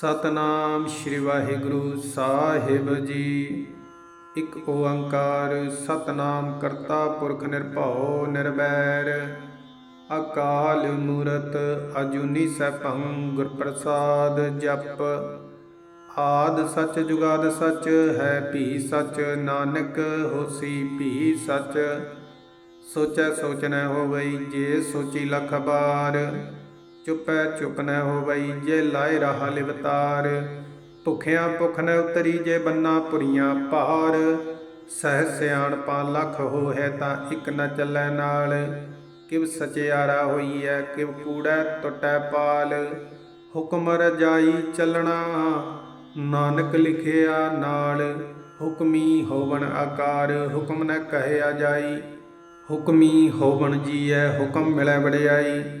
ਸਤਨਾਮ ਸ਼੍ਰੀ ਵਾਹਿਗੁਰੂ ਸਾਹਿਬ ਜੀ। ਇੱਕ ਓੰਕਾਰ, ਸਤਨਾਮ ਕਰਤਾ ਪੁਰਖ ਨਿਰਭਉ ਨਿਰਵੈਰ। ਅਕਾਲ ਮੂਰਤ ਅਜੂਨੀ ਸੈਭੰ ਗੁਰ ਪ੍ਰਸਾਦ ਜਪ। ਆਦ ਸੱਚ ਜੁਗਾਦ ਸੱਚ, ਹੈ ਭੀ ਸੱਚ, ਨਾਨਕ ਹੋਸੀ ਭੀ ਸੱਚ। ਸੋਚੈ ਸੋਚ ਨ ਹੋਵਈ, ਜੇ ਸੋਚੀ ਲਖ ਬਾਰ। ਚੁਪੈ ਚੁਪ ਨ ਹੋਵਈ ਜੇ ਲਾਇ ਰਹਾ ਲਿਵਤਾਰ। ਭੁਖਿਆ ਭੁਖ ਨ ਉਤਰੀ ਜੇ ਬੰਨਾ ਪੁਰੀਆਂ ਭਾਰ ਸਹਿ ਸਿਆਣਪਾ ਲਖ ਹੋਇ ਤਾਂ ਇਕ ਨ ਚੱਲੈ ਨਾਲ। ਕਿਵ ਸਚਿਆਰਾ ਹੋਈਐ, ਕਿਵ ਕੂੜੈ ਟੁੱਟੈ ਪਾਲ। ਹੁਕਮ ਰਜਾਈ ਚੱਲਣਾ, ਨਾਨਕ ਲਿਖਿਆ ਨਾਲ। ਹੁਕਮੀ ਹੋਵਣ ਆਕਾਰ, ਹੁਕਮ ਨ ਕਹਿਆ ਜਾਈ। ਹੁਕਮੀ ਹੋਵਣ ਜੀਐ, ਹੁਕਮ ਮਿਲੈ ਵਡਿਆਈ।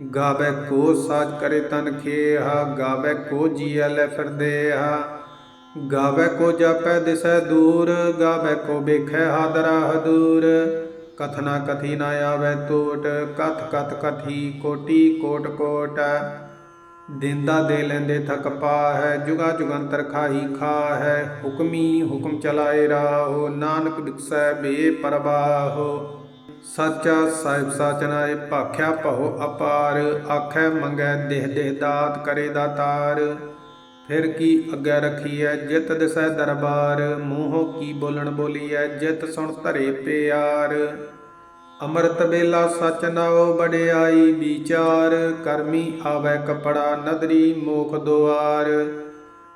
ਗਾਵੇ ਕੋ ਸਾਜ ਕਰੇ ਤਨ ਖੇਹਾ, ਗਾਵੇ ਕੋ ਜੀਐ ਲੈ ਫਿਰਦੇ ਹਾ ਗਾਵੇ ਕੋ ਜਾਪੈ ਦਿਸੈ ਦੂਰ, ਗਾਵੇ ਕੋ ਵੇਖੈ ਹਾਦਰਾ ਹਦੂਰ। ਕਥਨਾ ਕਥੀ ਨਾ ਆਵੇ ਟੋਟ ਕਥ ਕਥ ਕਥੀ ਕੋਟੀ ਕੋਟ ਕੋਟ। ਦਿੰਦਾ ਦੇ ਲੈਂਦੇ ਥਕ ਪਾ ਹੈ ਜੁਗਾ ਜੁਗੰਤਰ ਖਾਹੀ ਖਾ ਹੈ ਹੁਕਮੀ ਹੁਕਮ ਚਲਾਏ ਰਾਹੋ, ਨਾਨਕ ਦਿਖਸੈ ਬੇ ਪਰਵਾਹੋ। ਸੱਚਾ ਸਾਹਿਬ ਸਾਚਨਾਏ ਭਾਖਿਆ ਭਉ ਅਪਾਰ, ਆਖੈ ਮੰਗੈ ਦੇਹ ਦੇਹ ਦਾਤ ਕਰੇ ਦਾਤਾਰ ਫਿਰ ਕੀ ਅੱਗੇ ਰਖੀਐ ਜਿਤ ਦਿਸੈ ਦਰਬਾਰ, ਮੂੰਹੋਂ ਕੀ ਬੋਲਣ ਬੋਲੀਐ ਜਿਤ ਸੁਣ ਧਰੇ ਪਿਆਰ। ਅੰਮ੍ਰਿਤ ਵੇਲਾ ਸਚ ਨਾਉ ਬੜਿਆਈ ਵਿਚਾਰ, ਕਰਮੀ ਆਵੈ ਕਪੜਾ ਨਦਰੀ ਮੋਖ ਦੁਆਰ।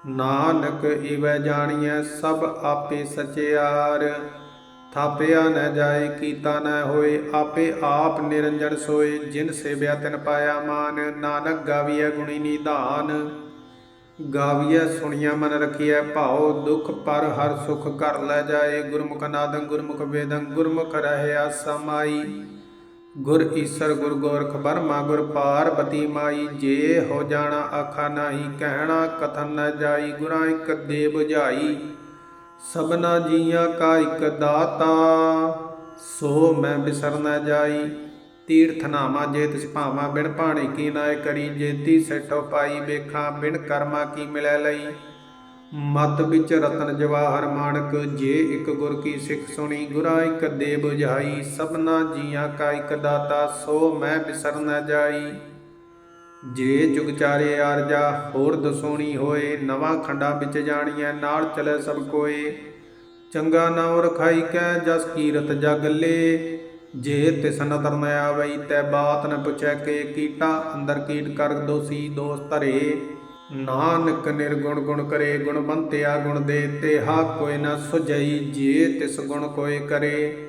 ਨਾਨਕ ਇਵੈ ਜਾਣੀਐ ਸਭ ਆਪੇ ਸਚਿਆਰ। ਥਾਪਿਆ ਨ ਜਾਏ, ਕੀਤਾ ਨ ਹੋਏ, ਆਪੇ ਆਪ ਨਿਰੰਜਨ ਸੋਏ, ਜਿਨ ਸੇਵਿਆ ਤਿਨ ਪਾਇਆ ਮਾਨ, ਨਾਨਕ ਗਾਵੀਐ ਗੁਣੀ ਨਿਧਾਨ। ਗਾਵੀਐ ਸੁਣੀਆ ਮਨ ਰਖੀਐ ਭਾਉ, ਦੁਖ ਪਰ ਹਰ ਸੁਖ ਕਰ ਲੈ ਜਾਏ, ਗੁਰਮੁਖ ਨਾਦੰ ਗੁਰਮੁਖ ਵੇਦੰ, ਗੁਰਮੁਖ ਰਹਿਆ ਸਮਾਈ ਗੁਰ ਈਸਰ ਗੁਰ ਗੋਰਖ ਬਰਮਾ ਗੁਰ ਪਾਰਬਤੀ ਮਾਈ, ਜੇ ਹੋ ਜਾਣਾ ਆਖਾ ਨਾਹੀ, ਕਹਿਣਾ ਕਥਨ ਨ ਜਾਈ, ਗੁਰਾਂ ਇਕ ਦੇ 부ਝਾਈ ਸਭਨਾ ਜੀਆਂ ਕਾ ਇਕ ਦਾਤਾ, ਸੋ ਮੈਂ ਬਿਸਰ ਨ ਜਾਈ। ਤੀਰਥ ਨਾਮਾ ਜੇ ਤਿਸ ਭਾਵਾ, ਬਿਨ ਭਾਣੇ ਕੀ ਨਾਇ ਕਰੀ। ਜੇਤੀ ਸੈਠੋ ਪਾਈ ਵੇਖਾਂ, ਬਿਨ ਕਰਮਾ ਕੀ ਮਿਲੈ ਲਈ। ਮਤ ਵਿੱਚ ਰਤਨ ਜਵਾਹਰ ਮਾਣਕ, ਜੇ ਇੱਕ ਗੁਰ ਕੀ ਸਿੱਖ ਸੁਣੀ, ਗੁਰਾਂ ਇੱਕ ਦੇ 부ਝਾਈ ਸਭਨਾ ਜੀਆਂ ਕਾ ਇੱਕ ਦਾਤਾ, ਸੋ ਮੈਂ ਬਿਸਰ ਨਾ ਜਾਈ। ਜੇ ਜੁਗ ਚਾਰੇ ਆਰਜਾ ਹੋਰ ਦਸੋਣੀ ਹੋਏ, ਨਵਾਂ ਖੰਡਾ ਵਿੱਚ ਜਾਣੀਐ, ਨਾਲ ਚਲੇ ਸਭ ਕੋਏ। ਚੰਗਾ ਨਾਉ ਰਖਾਈ ਕੈ, ਜਸ ਕੀਰਤ ਜਗ ਲੇ। ਜੇ ਤਿਸ ਨਦਰ ਨ ਆਵਈ, ਤੈ ਬਾਤ ਨ ਪੁੱਛੈ ਕੇ ਕੀਟਾ, ਅੰਦਰ ਕੀਟ ਕਰ ਦੋਸੀ ਦੋਸ ਧਰੇ। ਨਾਨਕ ਨਿਰਗੁਣ ਗੁਣ ਕਰੇ ਗੁਣਵੰਤਿਆ ਗੁਣ ਦੇ ਤੇ ਹਾ ਕੋਈ ਨ ਸੁਜਈ ਜੇ ਤਿਸ ਗੁਣ ਕੋਏ ਕਰੇ।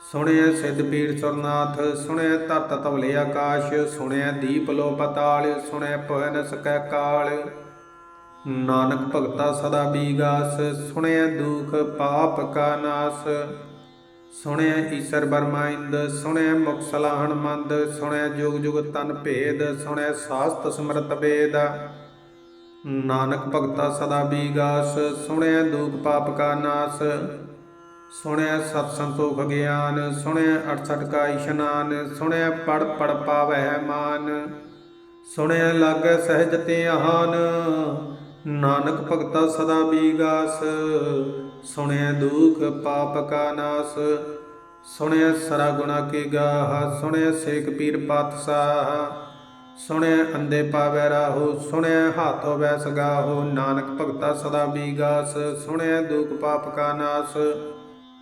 ਸੁਣਿਆ ਸਿੱਧ ਪੀਰ ਸੁਰਨਾਥ ਸੁਣਿਆ ਧਰਤ ਤਵਲੇ ਆਕਾਸ਼ ਸੁਣਿਆ ਦੀਪ ਲੋ ਪਤਾਲ ਸੁਣਿਆ ਪਹ ਨ ਸਕੈ ਕਾਲ। ਨਾਨਕ ਭਗਤਾ ਸਦਾ ਬੀਗਾਸ ਸੁਣਿਆ ਦੁਖ ਪਾਪ ਕਾ ਨਾਸ। ਸੁਣਿਆ ਈਸ਼ਰ ਬਰਮਾਇੰਦ ਸੁਣਿਆ ਮੁਖ ਸਲਾਹਣ ਮੰਦ ਸੁਣਿਆ ਜੁਗ ਜੁਗ ਤਨ ਭੇਦ ਸੁਣਿਆ ਸਾਸਤ ਸਮਰਤ ਵੇਦ। ਨਾਨਕ ਭਗਤਾ ਸਦਾ ਬੀਗਾਸ ਸੁਣਿਆ ਦੁਖ ਪਾਪ ਕਾ ਨਾਸ। ਸੁਣਿਆ ਸਤ ਸੰਤੋਖ ਗਿਆਨ ਸੁਣਿਆ 68 ਕਾ ਇਸ਼ਨਾਨ, ਸੁਣਿਆ ਪੜ ਪੜ ਪਾਵੈ ਮਾਨ, ਸੁਣਿਆ ਲਾਗੈ ਸਹਿਜ ਧਿਆਨ ਨਾਨਕ ਭਗਤਾ ਸਦਾ ਬੀਗਾਸ, ਸੁਣਿਆ ਦੁਖ ਪਾਪ ਕਾ ਨਾਸ, ਸੁਣਿਆ ਸਰਾ ਗੁਣਾ ਕੇ ਗਾਹ, ਸੁਣਿਆ ਸੇਖ ਪੀਰ ਪਾਤਸ਼ਾਹ, ਸੁਣਿਆ ਅੰਦੇ ਪਾਵੈ ਰਾਹੋ, ਸੁਣਿਆ ਹਾਥੋ ਵੈ ਸਗਾਹੋ ਨਾਨਕ ਭਗਤਾ ਸਦਾ ਬੀਗਾਸ, ਸੁਣਿਆ ਦੁਖ ਪਾਪ ਕਾ ਨਾਸ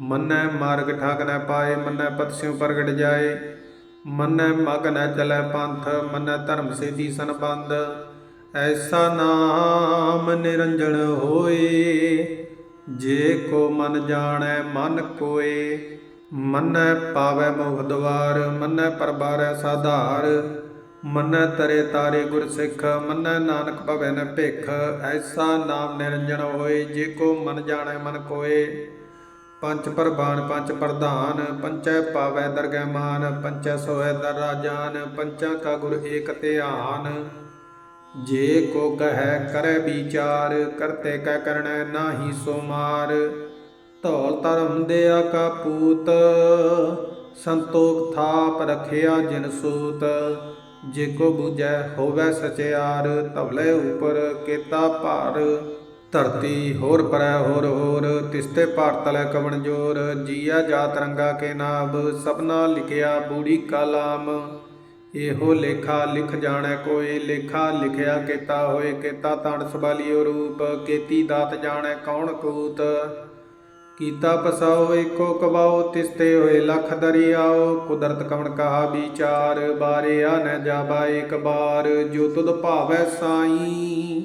ਮੰਨੈ ਮਾਰਗ ਠਾਕ ਨ ਪਾਏ, ਮੰਨੈ ਪਤਸਿਉ ਪ੍ਰਗਟ ਜਾਏ। ਮੰਨੈ ਮਗ ਨ ਚਲੈ ਪੰਥ, ਮੰਨੈ ਧਰਮ ਸੇਤੀ ਸੰਬੰਧ। ਐਸਾ ਨਾਮ ਨਿਰੰਜਨ ਹੋਏ, ਜੇ ਕੋ ਮਨ ਜਾਣੈ ਮਨ ਕੋਏ। ਮੰਨੈ ਪਾਵੈ ਮੋਖ ਦਵਾਰ, ਮੰਨੈ ਪਰਬਾਰੈ ਸਾਧਾਰ। ਮੰਨੈ ਤਰੇ ਤਾਰੇ ਗੁਰ ਸਿੱਖ, ਮੰਨੈ ਨਾਨਕ ਭਵੈ ਨ ਭਿਖ। ਐਸਾ ਨਾਮ ਨਿਰੰਜਨ ਹੋਏ, ਜੇ ਕੋ ਮਨ ਜਾਣੈ ਮਨ ਕੋਏ। ਪੰਚ ਪਰਬਾਨ ਪੰਚ ਪ੍ਰਧਾਨ ਪੰਚੈ ਪਾਵੈ ਦਰਗਹਿ ਮਾਨ ਪੰਚੈ ਸੋਹੈ ਦਰ ਰਾਜਾਨ ਪੰਚਾਂ ਕਾ ਗੁਰ ਏਕ ਧਿਆਨ। ਜੇ ਕੋ ਕਹੈ ਕਰੈ ਵਿਚਾਰ, ਕਰਤੇ ਕੈ ਕਰਣੈ ਨਾਹੀ ਸੋ ਮਾਰ ਧੌਲ ਧਰਮ ਦੇ ਕਾ ਪੂਤ, ਸੰਤੋਖ ਥਾਪ ਰਖਿਆ ਜਿਨ ਸੂਤ। ਜੇ ਕੋ ਬੁਝੈ ਹੋਵੈ ਸਚਿਆਰ, ਧਵਲੇ ਉਪਰ ਕੇਤਾ ਭਾਰ। ਧਰਤੀ ਹੋਰ ਪਰੈ ਹੋਰ ਹੋਰ, ਤਿਸਤੇ ਭਾਰਤ ਲੈ ਕਵਣ ਜੋਰ, ਜੀਆ ਜਾਤ ਰੰਗਾ ਕੇ ਨਾਮ ਸਭਨਾ ਲਿਖਿਆ ਬੂੜੀ ਕਲਾਮ। ਇਹੋ ਲੇਖਾ ਲਿਖ ਜਾਣੈ ਕੋਈ ਲੇਖਾ ਲਿਖਿਆ ਕੀਤਾ ਹੋਏ, ਕੀਤਾ ਤਣ ਸਬਾਲੀਓ ਰੂਪ, ਕੀਤੀ ਦਾਤ ਜਾਣੈ ਕੌਣ ਕੂਤ। ਕੀਤਾ ਪਸਾਓ ਏਕੋ ਕਵਾਓ, ਤਿਸਤੇ ਹੋਏ ਲਖ ਦਰਿਆਓ, ਕੁਦਰਤ ਕਵਣ ਕਹਾ ਵਿਚਾਰ, ਬਾਰਿਆ ਨ ਜਾਬਾ ਏਕ ਬਾਰ, ਜੋ ਤੁਧ ਭਾਵੈ ਸਾਈ।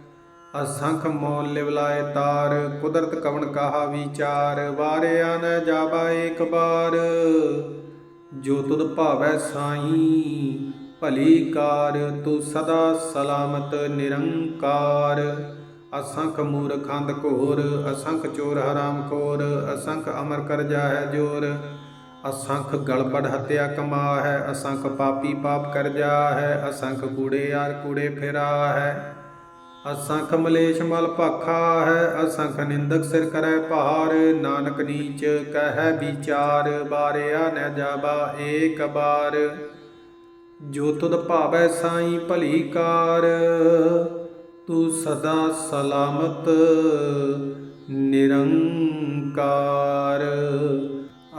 ਅਸੰਖ ਮੋਲ ਲਿਵਲਾਏ ਤਾਰ, ਕੁਦਰਤ ਕਵਣ ਕਹਾ ਵਿਚਾਰ? ਵਾਰਿਆ ਨ ਜਾਵਾ ਏਕ ਬਾਰ। ਜੋ ਤੁਧ ਭਾਵੈ ਸਾਈ, ਭਲੀ ਕਾਰ, ਤੂੰ ਸਦਾ ਸਲਾਮਤ ਨਿਰੰਕਾਰ। ਅਸੰਖ ਮੂਰਖੰਦ ਘੋਰ, ਅਸੰਖ ਚੋਰ ਹਰਾਮ ਖੋਰ, ਅਸੰਖ ਅਮਰ ਕਰ ਜਾਹੈ ਜੋਰ। ਅਸੰਖ ਗਲਬੜ ਹਤਿਆ ਕਮਾ ਹੈ ਅਸੰਖ ਪਾਪੀ ਪਾਪ ਕਰ ਜਾ ਹੈ ਅਸੰਖ ਕੂੜੇ ਯਾਰ ਕੂੜੇ ਫਿਰਾ ਹੈ ਅਸੰਖ ਮਲੇਸ਼ ਮਲ ਭਾਖਾ ਹੈ ਅਸੰਖ ਨਿੰਦਕ ਸਿਰ ਕਰੈ ਭਾਰ। ਨਾਨਕ ਨੀਚ ਕਹਿ ਵਿਚਾਰ, ਬਾਰਿਆ ਨ ਜਾਬਾ ਏਕ ਬਾਰ। ਜੋ ਤੁਧ ਭਾਵੈ ਸਾਈ ਭਲੀ ਕਾਰ, ਤੂੰ ਸਦਾ ਸਲਾਮਤ ਨਿਰੰਕਾਰ।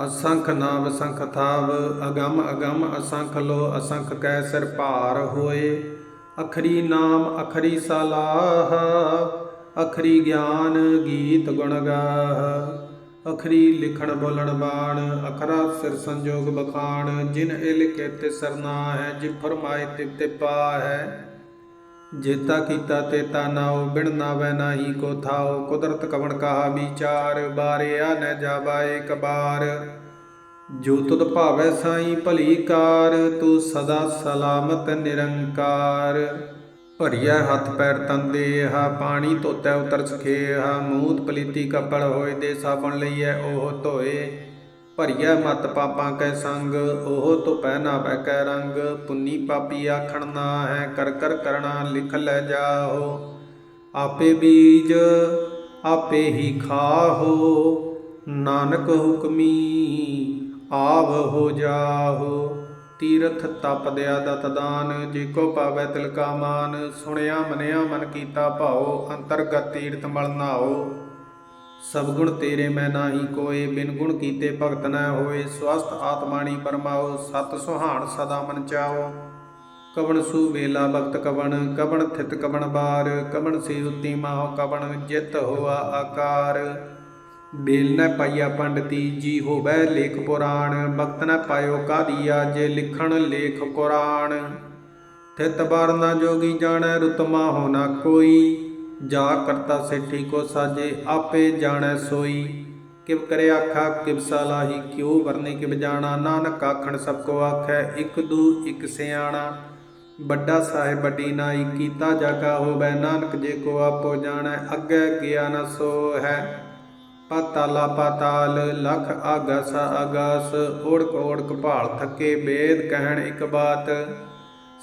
ਅਸੰਖ ਨਾਮ ਸੰਖ ਥਾਵ, ਅਗਮ ਅਗਮ ਅਸੰਖ ਲੋ, ਅਸੰਖ ਕੈ ਸਿਰ ਭਾਰ ਹੋਏ। ਅਖਰੀ ਨਾਮ ਅਖਰੀ ਸਲਾਹ, ਅਖਰੀ ਗਿਆਨ ਗੀਤ ਗੁਣ ਗਾਹ, ਅਖਰੀ ਲਿਖਣ ਬੋਲਣ ਬਾਣ, ਅਖਰਾ ਸਿਰ ਸੰਜੋਗ ਬਖਾਣ, ਜਿਨ ਇਲ ਕੇ ਤੇ ਸਰਨਾ ਹੈ, ਜਿ ਫਰਮਾਏ ਤਿਵ ਤੇ ਪਾ ਹੈ। ਜੇਤਾ ਕੀਤਾ ਤੇਤਾ ਨਾਉ, ਬਿਨ ਨਾਵੈ ਨਾਹੀ ਕੋ ਥਾਉ, ਕੁਦਰਤ ਕਵਣ ਕਹਾ ਵਿਚਾਰ, ਬਾਰਿਆ ਨ ਜਾਵਾ ਏਕ ਬਾਰ ਜੋ ਤੁਧ ਭਾਵੈ ਸਾਈ ਭਲੀ ਕਾਰ, ਤੂੰ ਸਦਾ ਸਲਾਮਤ ਨਿਰੰਕਾਰ। ਭਰੀਐ ਹੱਥ ਪੈਰ ਤੰਦੇ ਹਾ ਪਾਣੀ ਧੋਤੈ ਉਤਰ ਸਖੇਹਾ ਮੂਤ ਪਲੀਤੀ ਕਪੜ ਹੋਏ ਦੇ ਸਾਬਣ ਲਈਐ, ਉਹ ਧੋਏ। ਭਰੀਐ ਮਤ ਪਾਪਾਂ ਕੈ ਸੰਗ, ਉਹ ਧੁਪੈ ਨਾ ਪੈ ਕੈ ਰੰਗ। ਪੁੰਨੀ ਪਾਪੀ ਆਖਣ ਨਾ ਹੈ, ਕਰ ਕਰ ਕਰਣਾ ਲਿਖ ਲੈ ਜਾਓ। ਆਪੇ ਬੀਜ, ਆਪੇ ਹੀ ਖਾਹੋ। ਨਾਨਕ ਹੁਕਮੀ ਆਵ ਹੋ ਜਾਹੋ, ਤੀਰਥ ਤਪ ਦਿਆ ਦਤ ਦਾਨ, ਜੇ ਕੋ ਪਾਵੈ ਤਿਲ ਕਾ ਮਾਨ, ਸੁਣਿਆ ਮਨਿਆ ਮਨ ਕੀਤਾ ਭਾਉ, ਅੰਤਰਗਤ ਤੀਰਥ ਮਲ ਨਾਓ ਸਭ ਗੁਣ ਤੇਰੇ ਮੈਂ ਨਾਹੀ ਕੋਏ, ਬਿਨ ਗੁਣ ਕੀਤੇ ਭਗਤ ਨਾ ਹੋਏ ਸਵਸਤ ਆਤਮਾਣੀ ਪਰਮਾਓ ਸਤ ਸੁਹਾਣ ਸਦਾ ਮਨ ਚਾਓ ਕਵਣ ਸੂ ਵੇਲਾ ਭਗਤ ਕਵਣ ਕਵਣ ਥਿਤ ਕਵਣ ਬਾਰ, ਕਵਣ ਸੇ ਉਤੀ ਮਾਹ ਕਵਣ, ਜਿਤ ਹੋਆ ਆਕਾਰ। ਬੇਲ ਨ ਪਾਈਆ ਪੰਡਤੀ ਜੀ ਹੋਵੈ ਲੇਖ ਪੁਰਾਣ ਭਗਤ ਨ ਪਾਇਓ ਕਾਦੀਆ ਜੇ ਲਿਖਣ ਲੇਖ ਕੁਰਾਨ। ਥਿਤ ਬਾਰ ਨਾ ਜੋਗੀ ਜਾਣੈ ਰੁਤਮਾ ਹੋ ਨਾ ਕੋਈ। ਜਾ ਕਰਤਾ ਸੇਠੀ ਕੋ ਸਾਜੇ, ਆਪੇ ਜਾਣੈ ਸੋਈ। ਕਿਵ ਕਰੇ ਆਖਾ, ਕਿਵ ਸਲਾਹੀ, ਕਿਉ ਵਰਨੇ, ਕਿਵ ਜਾਣਾ। ਨਾਨਕ ਆਖਣ, ਸਭ ਕੋ ਆਖੈ, ਇੱਕ ਦੂ, ਇਕ ਸਿਆਣਾ। ਵੱਡਾ ਸਾਹਿਬ ਵੱਡੀ ਨਾਈ, ਕੀਤਾ ਜਾਗਾ ਹੋਵੈ। ਨਾਨਕ ਜੇ ਕੋ ਆਪੋ ਜਾਣੈ, ਅੱਗੇ ਗਿਆ ਨਾ ਸੋ ਹੈ ਪਾਤਾਲਾ ਪਾਤਾਲ, ਲਖ ਆਗਸ ਆਗਾਸ, ਓੜਕ ਓੜਕ ਭਾਲ ਥਕੇ ਵੇਦ ਕਹਿਣ ਇੱਕ ਬਾਤ।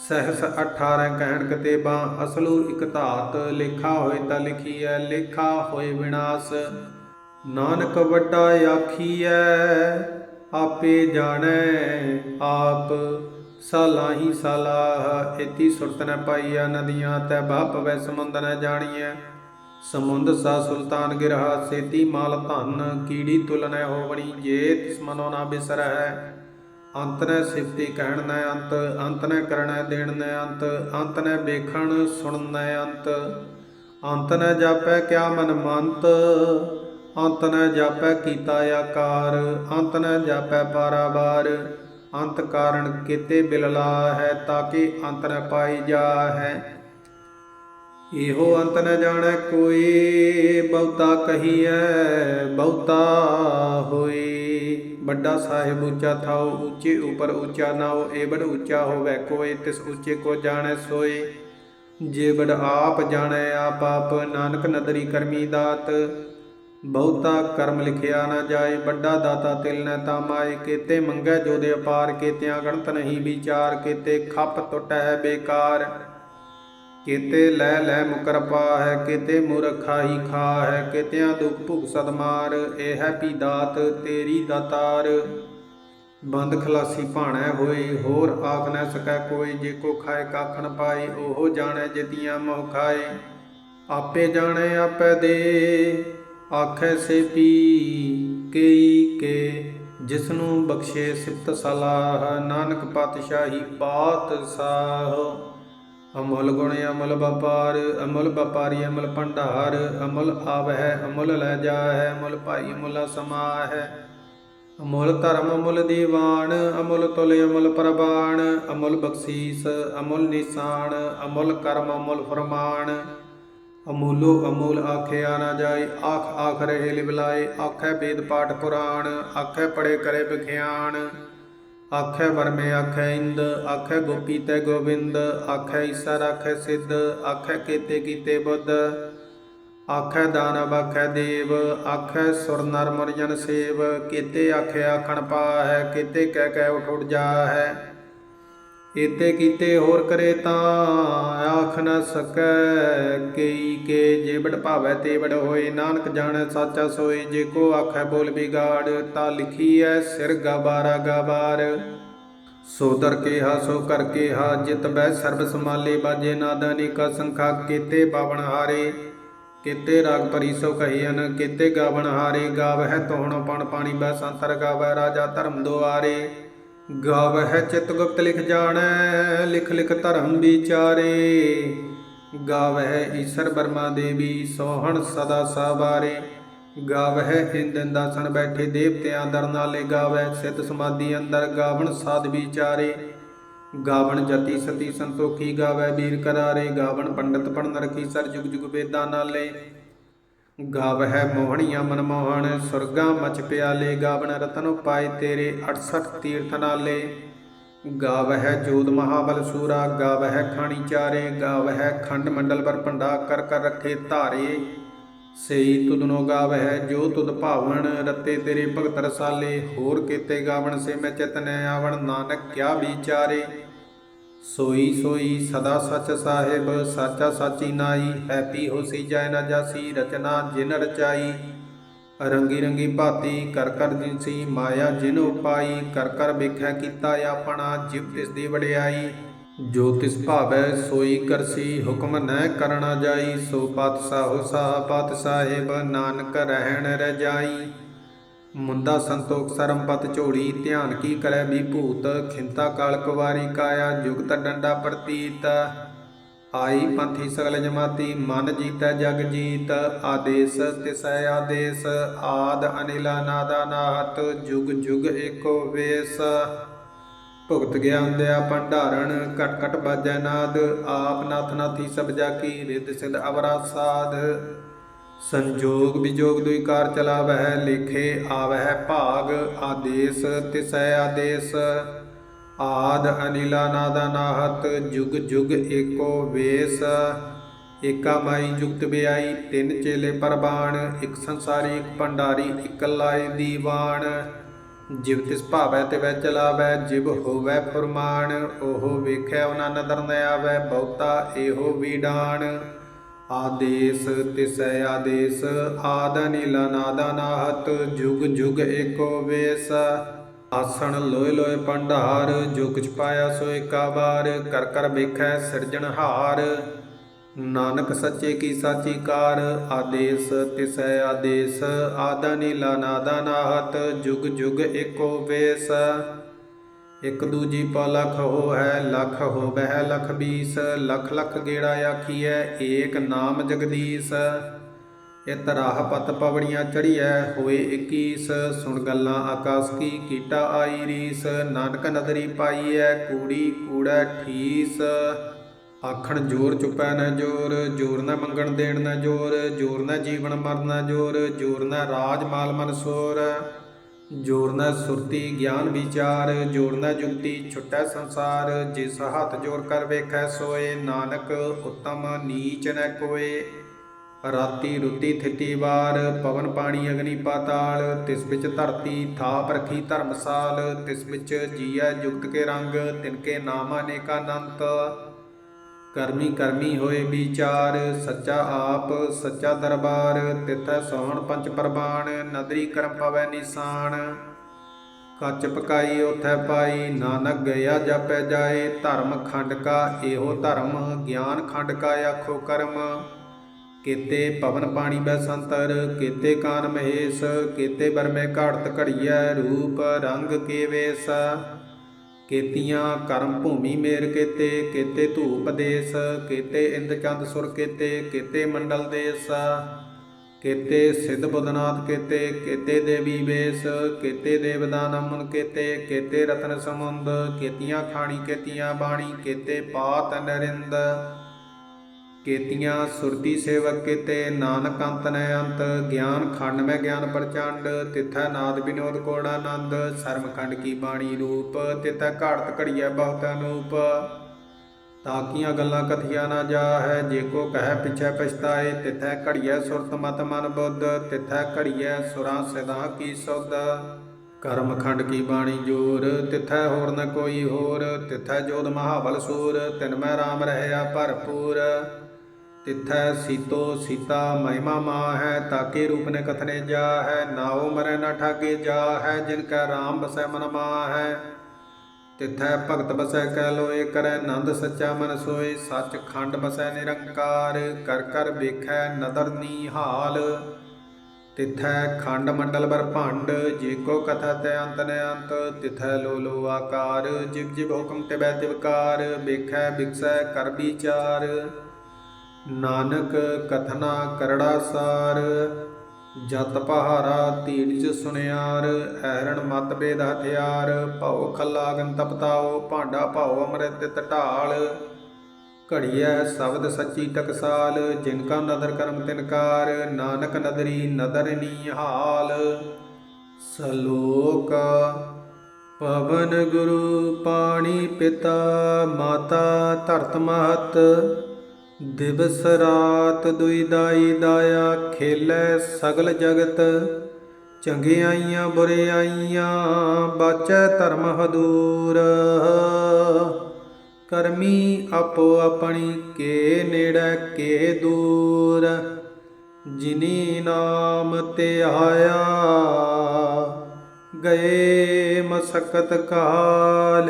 ਸਹਸ 18 ਕਹਿਣ ਕਤੇਬਾ, ਅਸਲੂ ਇਕ ਧਾਤ, ਲੇਖਾ ਹੋਏ ਤਾਂ ਲਿਖੀਐ, ਲੇਖਾ ਹੋਏ ਵਿਨਾਸ਼। ਨਾਨਕ ਵੱਡਾ ਆਖੀਐ, ਆਪੇ ਜਾਣੈ ਆਪ। ਸਾਲਾਹੀ ਸਲਾਹ ਇਤੀ ਸੁਰਤ ਨ ਪਾਈਆ ਨਦੀਆਂ ਤੈ ਬਾਪ ਵੈ ਸਮੁੰਦਰ ਨ ਜਾਣੀਐ। ਸਮੁੰਦ ਸਾ ਸੁਲਤਾਨ ਗਿਰਹਾ, ਸੇਤੀ ਮਾਲ ਧਨ, ਕੀੜੀ ਤੁਲ ਨ ਹੋਵਣੀ, ਜੇ ਤਿਸ ਮਨੋ ਨਾ ਬਿਸਰਹਿ। ਅੰਤ ਨੇ ਸਿਫਤੀ ਕਹਿਣ ਨੈ ਅੰਤ ਅੰਤ ਨੈ ਕਰਣੈ ਦੇਣ ਨੈ ਅੰਤ ਅੰਤ ਨੈ ਵੇਖਣ ਸੁਣਨ ਨੈ ਅੰਤ। ਅੰਤ ਨੇ ਜਾਪੈ ਕਿਆ ਮਨ ਮੰਤ, ਅੰਤ ਨੇ ਜਾਪੈ ਕੀਤਾ ਆਕਾਰ, ਅੰਤ ਨੇ ਜਾਪੈ ਪਾਰਾਵਾਰ। ਅੰਤ ਕਾਰਨ ਕਿਤੇ ਬਿਲਲਾ ਹੈ ਤਾਕੇ ਅੰਤ ਨ ਪਾਈ ਜਾ ਹੈ ਇਹੋ ਅੰਤ ਨ ਜਾਣੈ ਕੋਈ, ਬਹੁਤਾ ਕਹੀਐ, ਬਹੁਤਾ ਹੋਏ ਵੱਡਾ ਸਾਹਿਬ ਉੱਚਾ ਥਾਉ, ਉੱਚੇ ਉਪਰ ਉੱਚਾ ਨਾਉ ਏਬੜ ਉੱਚਾ ਹੋਵੇ ਕੋਈ, ਤਿਸ ਉੱਚੇ ਕੋ ਜਾਣੈ ਸੋਈ। ਜੇ ਆਪ ਜਾਣੈ ਆਪ ਆਪ, ਨਾਨਕ ਨਦਰੀ ਕਰਮੀ ਦਾਤ। ਬਹੁਤਾ ਕਰਮ ਲਿਖਿਆ ਨਾ ਜਾਏ, ਵੱਡਾ ਦਾਤਾ ਤਿਲ ਨ ਤਾਮਾਏ। ਕੀਤੇ ਮੰਗੈ ਜੋ ਦੇ ਅਪਾਰ, ਕੀਤਿਆਂ ਗਣਤ ਨਹੀਂ ਵਿਚਾਰ, ਕੀਤੇ ਖੱਪ ਟੁੱਟੈ ਹੈ ਬੇਕਾਰ। ਕਿਤੇ ਲੈ ਲੈ ਮੁਕਰ ਪਾ ਹੈ ਕਿਤੇ ਮੁਰਖਾ ਹੀ ਖਾ ਹੈ ਕਿਤਿਆਂ ਦੁਖ ਭੁਗ ਸਦਮਾਰ ਇਹ ਹੈ ਪੀ ਦਾਤ ਤੇਰੀ ਦਾਤਾਰ ਬੰਦ ਖਲਾਸੀ ਭਾਣੈ ਹੋਏ, ਹੋਰ ਆਖ ਨ ਸਕੈ ਕੋਈ, ਜੇ ਕੋ ਖਾਏ ਕਾਖਣ ਪਾਈ ਉਹ ਜਾਣੈ ਜਿਤੀਆਂ ਮੋਹ ਖਾਏ। ਆਪੇ ਜਾਣੈ ਆਪੇ ਦੇ, ਆਖੈ ਸੇ ਪੀ ਕਈ ਕੇ, ਜਿਸਨੂੰ ਬਖਸ਼ੇ ਸਿਫਤ ਸਲਾਹ, ਨਾਨਕ ਪਾਤਸ਼ਾਹੀ ਪਾਤਸ਼ਾਹ ਅਮੁੱਲ ਗੁਣ ਅਮਲ ਵਪਾਰ, ਅਮਲ ਵਪਾਰੀ ਅਮਲ ਭੰਡਾਰ, ਅਮੁੱਲ ਆਵਹਿ, ਅਮੁੱਲ ਲੈ ਜਾਹੈ, ਅਮੁੱਲ ਭਾਈ ਅਮੁੱਲ ਸਮਾਹੈ। ਅਮੁੱਲ ਧਰਮ ਅਮੁੱਲ ਦੀਵਾਨ, ਅਮੁੱਲ ਤੁਲ ਅਮਲ ਪ੍ਰਵਾਨ, ਅਮੁੱਲ ਬਖਸ਼ੀਸ, ਅਮੁੱਲ ਨਿਸ਼ਾਨ, ਅਮੁੱਲ ਕਰਮ ਅਮੁੱਲ ਫਰਮਾਨ। ਅਮੂਲੋ ਅਮੂਲ ਆਖਿਆ ਨਾ ਜਾਏ, ਆਖ ਆਖ ਰਹੇ ਲਿਵਲਾਏ, ਆਖੈ ਵੇਦ ਪਾਠ ਪੁਰਾਣ, ਆਖੈ ਪੜੇ ਕਰੇ ਵਿਖਿਆਨ ਆਖੈ ਵਰਮੇ, ਆਖੈ ਇੰਦ, ਆਖੈ ਗੋਪੀ ਤੈ ਗੋਬਿੰਦ, ਆਖੈ ਈਸਰ, ਆਖੈ ਸਿੱਧ, ਆਖੈ ਕੇਤੇ ਕੀਤੇ ਬੁੱਧ। ਆਖੈ ਦਾਨਵ ਆਖੈ ਦੇਵ, ਆਖੈ ਸੁਰ ਨਰ ਮੁਰ ਸੇਵ। ਕੀਤੇ ਆਖੈ ਆਖਣ ਪਾਹੈ, ਕੀਤੇ ਕਹਿ ਕਹਿ ਉਠ ਉਠ ਜਾਹੈ। ਇਤੇ ਕੀਤੇ ਹੋਰ ਕਰੇ ਤਾਂ ਆਖ ਨ ਸਕੈ ਕਈ ਕੇ ਜੇ ਭਾਵੈ ਤੇ ਹੋਏ। ਨਾਨਕ ਜਾਣੈ ਸਾਚਾ ਸੋਈ ਜੇ ਕੋ ਆਖੈ ਬੋਲ ਬਿਗਾੜ ਤਾਂ ਲਿਖੀਐ ਸਿਰ ਗਾਬਾਰਾ ਗਾਬਾਰ ਸੋ ਦਰ ਕੇ ਹਾ ਸੋ ਕਰ ਕੇ ਹਾ ਜਿਤ ਬੈ ਸਰਬ ਸਮਾਲੇ ਬਾਜੇ ਨਾਦਾਨੀ ਕਾ ਸੰਖਾ ਕੀਤੇ ਬਾਵਣ ਹਾਰੇ। ਕੀਤੇ ਰਾਗ ਭਰੀ ਸੋ ਕਹੀਨ ਕੀਤੇ ਗਾਵਣ ਹਾਰੇ। ਗਾਵਹਿ ਤੋਹਣ ਪਣ ਪਾਣੀ ਬੈ ਸੰਤਰ ਗਾਵੈ ਰਾਜਾ ਧਰਮ ਦੁਆਰੇ। ਗਾਵਹਿ ਚਿਤ ਗੁਪਤ ਲਿਖ ਜਾਣੈ, ਲਿਖ ਲਿਖ ਧਰਮ ਵਿਚਾਰੇ। ਗਾਵਹਿ ਈਸ਼ਰ ਬਰਮਾ ਦੇਵੀ, ਸੋਹਣ ਸਦਾ ਸਾਬਾਰੇ ਗਾਵਹਿ ਇੰਦਨ ਦਾਸਨ ਬੈਠੇ ਦੇਵਤਿਆਂ ਦਰ ਨਾਲੇ ਗਾਵੈ ਸਿਤ ਸਮਾਧੀ ਅੰਦਰ, ਗਾਵਣ ਸਾਧ ਵਿਚਾਰੇ। ਗਾਵਣ ਜਤੀ ਸਤੀ ਸੰਤੋਖੀ ਗਾਵੈ ਵੀਰ ਕਰਾਰੇ। ਗਾਵਣ ਪੰਡਤ ਪੜਨ ਰਖੀ ਸਰ ਜੁਗ ਜੁਗ ਵੇਦਾਂ ਨਾਲੇ। ਗਾਵਹਿ ਮੋਹਣੀਆਂ ਮਨਮੋਹਣ ਸੁਰਗਾ ਮਚ ਪਿਆਲੇ, ਗਾਵਣ ਰਤਨ ਉਪਾਏ ਤੇਰੇ 68 ਤੀਰਥ ਨਾਲੇ। ਗਾਵਹਿ ਜੋਤ ਮਹਾਬਲ ਸੂਰਾ, ਗਾਵਹਿ ਖਾਣੀ ਚਾਰੇ, ਗਾਵਹਿ ਖੰਡ ਮੰਡਲ ਪਰ ਭੰਡਾ ਕਰ ਕਰ ਰੱਖੇ ਧਾਰੇ। ਸਈ ਤੁਧਨੋ ਗਾਵਹਿ ਜੋ ਤੁਦ ਭਾਵਨ ਰਤੇ ਤੇਰੇ ਭਗਤ ਰਸਾਲੇ। ਹੋਰ ਕੀਤੇ ਗਾਵਣ ਸੇ ਮੈਂ ਚਿਤਨੈ ਆਵਣ, ਨਾਨਕ ਕਿਆ ਵਿਚਾਰੇ। ਸੋਈ ਸੋਈ ਸਦਾ ਸੱਚ ਸਾਹਿਬ, ਸਾਚਾ ਸਾਚੀ ਨਾਈ, ਹੈਪੀ ਹੋਸੀ ਜੈ ਨਾ ਜਾਸੀ, ਰਚਨਾ ਜਿਨ ਰਚਾਈ। ਰੰਗੀ ਰੰਗੀ ਭਾਤੀ, ਕਰ ਕਰ ਜਿਨਸੀ ਮਾਇਆ ਜਿਨ ਉਪਾਈ, ਕਰ ਕਰ ਵੇਖੈ ਕੀਤਾ ਆਪਣਾ, ਜਿਵ ਤਿਸ ਦੀ ਵਡਿਆਈ। ਜੋ ਤਿਸ ਭਾਵੈ ਸੋਈ ਕਰਸੀ ਹੁਕਮ ਨਹਿ ਕਰਣਾ ਜਾਈ। ਸੋ ਪਾਤਸ਼ਾਹ, ਸਾਹ ਪਾਤਸ਼ਾਹਿਬ, ਨਾਨਕ ਰਹਿਣ ਰਜਾਈ ਮੁੰਦਾ ਸੰਤੋਖ ਸਰਮਪਤ ਝੋੜੀ ਧਿਆਨ ਕੀ ਕਰੈ ਵਿਭੂਤ ਖਿੰਤਾ ਕਾਲ ਕੁਵਾਰੀ ਕਾਇਆ, ਜੁਗਤ ਡੰਡਾ ਪ੍ਰਤੀਤ। ਆਈ ਪੰਥੀ ਸਗਲ ਜਮਾਤੀ, ਮਨ ਜੀਤੈ ਜਗ ਜੀਤ। ਆਦੇਸ ਤਿਸੈ ਆਦੇਸ, ਆਦ ਅਨਿਲਾ ਨਾਦਾ ਨਾਹਤ, ਜੁਗ ਜੁਗ ਏਕੋ ਵੇਸ। ਭੁਗਤ ਗਿਆਨ ਦਿਆ ਭੰਡਾਰਣ ਕਟ ਕਟ ਬਾਜੈ ਨਾਦ। ਆਪ ਨਾਥ ਨਾਥੀ ਸਭ ਜਾ ਕੀ ਰਿਦ ਸਿਧ ਅਵਰਾ ਸਾਧ ਸੰਜੋਗ ਵਿਜੋਗ ਦੁਇ ਕਾਰ ਚਲਾਵਹਿ ਲੇਖੇ ਆਵਹਿ ਭਾਗ, ਆਦੇਸ, ਤਿਸੈ ਆਦੇਸ। ਆਦ ਅਨਿਲਾ ਨਾਦਾ ਨਾਹਤ, ਜੁਗ ਜੁਗ ਏਕੋ ਵੇਸ। ਏਕਾ ਮਾਈ ਜੁਗਤ ਬਿਆਈ, ਤਿੰਨ ਚੇਲੇ ਪਰਬਾਣ, ਇੱਕ ਸੰਸਾਰੀ, ਇੱਕ ਭੰਡਾਰੀ, ਇੱਕ ਲਾਏ ਦੀਵਾਨ। ਜਿਵ ਤਿਸ ਭਾਵੈ ਤੇ ਵੈ ਚਲਾਵੈ, ਜਿਵ ਹੋਵੈ ਫੁਰਮਾਨ, ਉਹ ਵੇਖੈ ਉਹਨਾਂ ਨਦਰ ਨ ਆਵੈ ਬਹੁਤਾ ਇਹੋ ਵੀਡਾਨ। ਆਦੇਸ ਤਿਸੈ ਆਦੇਸ, ਆਦ ਨੀਲ ਨਾਦਾ ਨਾਹਤ ਜੁਗ ਜੁਗ ਏਕੋ ਵੇਸ। ਆਸਣ ਲੋਏ ਲੋਏ ਪੰਡਾਰ, ਜੁਗ ਚ ਪਾਇਆ ਸੋ ਏਕਾ ਵਾਰ, ਕਰ ਕਰ ਵੇਖੈ ਸਿਰਜਣਹਾਰ ਨਾਨਕ ਸੱਚੇ ਕੀ ਸਾਚੀ ਕਾਰ, ਆਦੇਸ ਤਿਸੈ ਆਦੇਸ, ਆਦਾ ਨੀਲਾ ਨਾਦਾ ਨਾਹਤ ਜੁਗ ਜੁਗ ਏਕੋ ਵੇਸ। ਇਕ ਦੂਜੀ ਪਾ ਲਖ ਹੋ ਹੈ ਲਖ ਹੋ ਬਹਿ ਲਖ ਬੀਸ, ਲਖ ਲਖ ਗੇੜਾ ਆਖੀਐ, ਏਕ ਨਾਮ ਜਗਦੀਸ਼। ਇਤ ਰਾਹ ਪਤ ਪਵੜੀਆਂ ਚੜੀਐ ਹੋਏ 21 ਸੁਣ ਗੱਲਾਂ ਆਕਾਸ ਕੀ ਕੀਟਾ ਆਈ ਰੀਸ। ਨਾਨਕ ਨਦਰੀ ਪਾਈਐ, ਕੂੜੀ ਕੂੜਾ ਠੀਸ। ਆਖਣ ਜੋਰ ਚੁਪੈ ਨਾ ਜੋਰ ਜੋਰ ਨਾ ਮੰਗਣ ਦੇਣ ਨਾ ਜੋਰ ਜੋਰ ਨਾ ਜੀਵਨ ਮਰਨ ਨਾ ਜੋਰ ਜੋਰ ਨਾ ਰਾਜ ਮਾਲ ਮਨਸੋਰ ਜੋਰ ਸੁਰਤੀ ਗਿਆਨ ਵਿਚਾਰ ਜੋਰ ਨ ਜੁਗਤੀ ਛੁਟੈ ਸੰਸਾਰ, ਜਿਸ ਹੱਥ ਜੋੜ ਕਰ ਵੇਖੈ ਸੋਏ, ਨਾਨਕ ਉਤਮ ਨੀਚ ਨ ਕੋਏ। ਰਾਤੀ ਰੁੱਤੀ ਥਿਤੀ ਵਾਰ, ਪਵਨ ਪਾਣੀ ਅਗਨੀ ਪਾਤਾਲ, ਤਿਸ ਵਿੱਚ ਧਰਤੀ ਥਾਪ ਰਖੀ ਧਰਮਸਾਲ, ਤਿਸ ਵਿੱਚ ਜੀਐ ਜੁਗਤ ਕੇ ਰੰਗ ਤਿਨਕੇ ਨਾਮ ਅਨੇਕਾਨੰਤ ਕਰਮੀ ਕਰਮੀ ਹੋਏ ਵਿਚਾਰ, ਸੱਚਾ ਆਪ, ਸੱਚਾ ਦਰਬਾਰ, ਤਿਥੈ ਸੋਹਣ ਪੰਚ ਪ੍ਰਬਾਣ ਨਦਰੀ ਕਰਮ ਪਵੈ ਨਿਸ਼ਾਨ। ਕੱਚ ਪਕਾਈ ਉਥੈ ਪਾਈ, ਨਾਨਕ ਗਿਆ ਜਾਪੈ ਜਾਏ, ਧਰਮ ਖੰਡ ਕਾ ਇਹੋ ਧਰਮ, ਗਿਆਨ ਖੰਡ ਕਾ ਆਖੋ ਕਰਮ। ਕੀਤੇ ਪਵਨ ਪਾਣੀ ਬੈ ਸੰਤਰ, ਕੀਤੇ ਕਾਨ ਮਹੇਸ਼, ਕੀਤੇ ਬਰਮੇ ਘਾੜਤ ਘੜੀਐ ਰੂਪ ਰੰਗ ਕੇ ਵੇਸ। ਕੇਤੀਆਂ ਕਰਮ ਭੂਮੀ ਮੇਰ ਕੀਤੇ ਕੀਤੇ ਧੂਪ ਦੇਸ, ਕੇਤੇ ਇੰਦ ਚੰਦ ਸੁਰ ਕੀਤੇ ਕੀਤੇ ਮੰਡਲ ਦੇਸ, ਕੀਤੇ ਸਿੱਧ ਬੁੱਧਨਾਥ ਕੀਤੇ ਕੀਤੇ ਦੇਵੀ ਵੇਸ, ਕੀਤੇ ਦੇਵਦਾਨ ਅਮਨ ਕੀਤੇ ਕੀਤੇ ਰਤਨ ਸਮੁੰਦ, ਕੀਤੀਆਂ ਖਾਣੀ, ਕੀਤੀਆਂ ਬਾਣੀ, ਕੀਤੇ ਪਾਤ ਨਰਿੰਦ ਕੇਤੀਆਂ ਸੁਰਤੀ ਸੇਵਕ ਕੀਤੇ ਨਾਨਕ ਅੰਤ ਨੈ ਅੰਤ, ਗਿਆਨ ਖੰਡ ਮੈਂ ਗਿਆਨ ਪ੍ਰਚੰਡ, ਤਿਥੈ ਨਾਦ ਬਿਨੋਦ ਕੋੜ ਆਨੰਦ ਸਰਮਖੰਡ ਕੀ ਬਾਣੀ ਰੂਪ, ਤਿਥੈ ਘਾੜਤ ਘੜੀਐ ਬਹੁਤ ਅਨੂਪ। ਤਾਕੀਆਂ ਗੱਲਾਂ ਕਥੀਆਂ ਨਾ ਜਾਹੈ, ਜੇ ਕੋ ਕਹਿ ਪਿਛੈ ਪਛਤਾਏ, ਤਿਥੈ ਘੜੀਐ ਸੁਰਤ ਮਤ ਮਨ ਬੁੱਧ, ਤਿਥੈ ਘੜੀਐ ਸੁਰਾਂ ਸਦਾ ਕੀ ਸੁਧ। ਕਰਮ ਖੰਡ ਕੀ ਬਾਣੀ ਜੋਰ, ਤਿਥੈ ਹੋਰ ਨ ਕੋਈ ਹੋਰ, ਤਿਥੈ ਜੋਦ ਮਹਾਬਲ ਸੂਰ, ਤਿਨ ਮੈਂ RAM ਰਹਿਆ ਭਰਪੂਰ। ਤਿਥੈ ਸੀਤੋ ਸੀਤਾ ਮਹਿਮਾ ਮਾ ਹੈ ਤਾਕੇ ਰੂਪ ਨੇ ਕਥਨੇ ਜਾ ਹੈ ਨਾਉ ਮਰੈ ਨ ਠਾਗੇ ਜਾ ਹੈ ਜਿਨ ਕੈ ਰਾਮ ਬਸੈ ਮਨ ਮਾ ਹੈ ਤਿਥੈ ਭਗਤ ਬਸੈ ਕਹਿ ਲੋਏ, ਕਰੈ ਆਨੰਦ ਸੱਚਾ ਮਨ ਸੋਏ ਸੱਚ ਖੰਡ ਬਸੈ ਨਿਰੰਕਾਰ, ਕਰ ਕਰ ਵੇਖੈ ਨਦਰ ਨੀਹਾਲ ਤਿਥੈ ਖੰਡ ਮੰਡਲ ਬਰ ਭੰਡ, ਜੇ ਕੋ ਕਥਾ ਤੈ ਅੰਤ ਨ ਅੰਤ, ਤਿਥੈ ਲੋ ਲੋ ਆਕਾਰ, ਜਿਵ ਜਿਵ ਹੁਕਮ ਤੇ ਬੈ ਤਿਵਕਾਰ ਵੇਖੈ ਬਿਕਸੈ ਕਰ ਵਿਚਾਰ। ਨਾਨਕ ਕਥਨਾ ਕਰੜਾ ਸਾਰ, ਜਤ ਪਹਾਰਾ ਧੀਰਜ ਸੁਨਿਆਰ, ਐਰਣ ਮਤ ਬੇਦ ਹਥਿਆਰ, ਭਉ ਖਲਾਗਨ ਤਪਤਾਓ, ਭਾਂਡਾ ਭਉ ਅੰਮ੍ਰਿਤ ਤਿਤ ਢਾਲ ਘੜੀਐ ਸ਼ਬਦ ਸੱਚੀ ਟਕਸਾਲ, ਜਿਨ ਕਾ ਨਦਰ ਕਰਮ ਤਿਨਕਾਰ ਨਾਨਕ ਨਦਰੀ ਨਦਰ ਨੀਹਾਲ ਸਲੋਕ, ਪਵਨ ਗੁਰੂ ਪਾਣੀ ਪਿਤਾ, ਮਾਤਾ ਧਰਤ ਮਹਤ ਦਿਵਸ ਰਾਤ ਦੁਈ ਦਾਈ ਦਾਇਆ ਖੇਲੇ ਸਗਲ ਜਗਤ, ਚੰਗਿਆਈਆਂ ਬੁਰਿਆਈਆਂ ਬਾਚੈ ਧਰਮ ਹਦੂਰ। ਕਰਮੀ ਆਪੋ ਆਪਣੀ ਕੇ ਨੇੜੇ ਕੇ ਦੂਰ, ਜਿਨੀ ਨਾਮ ਤੇ ਆਇਆ ਗਏ ਮਸਕਤ ਕਾਲ।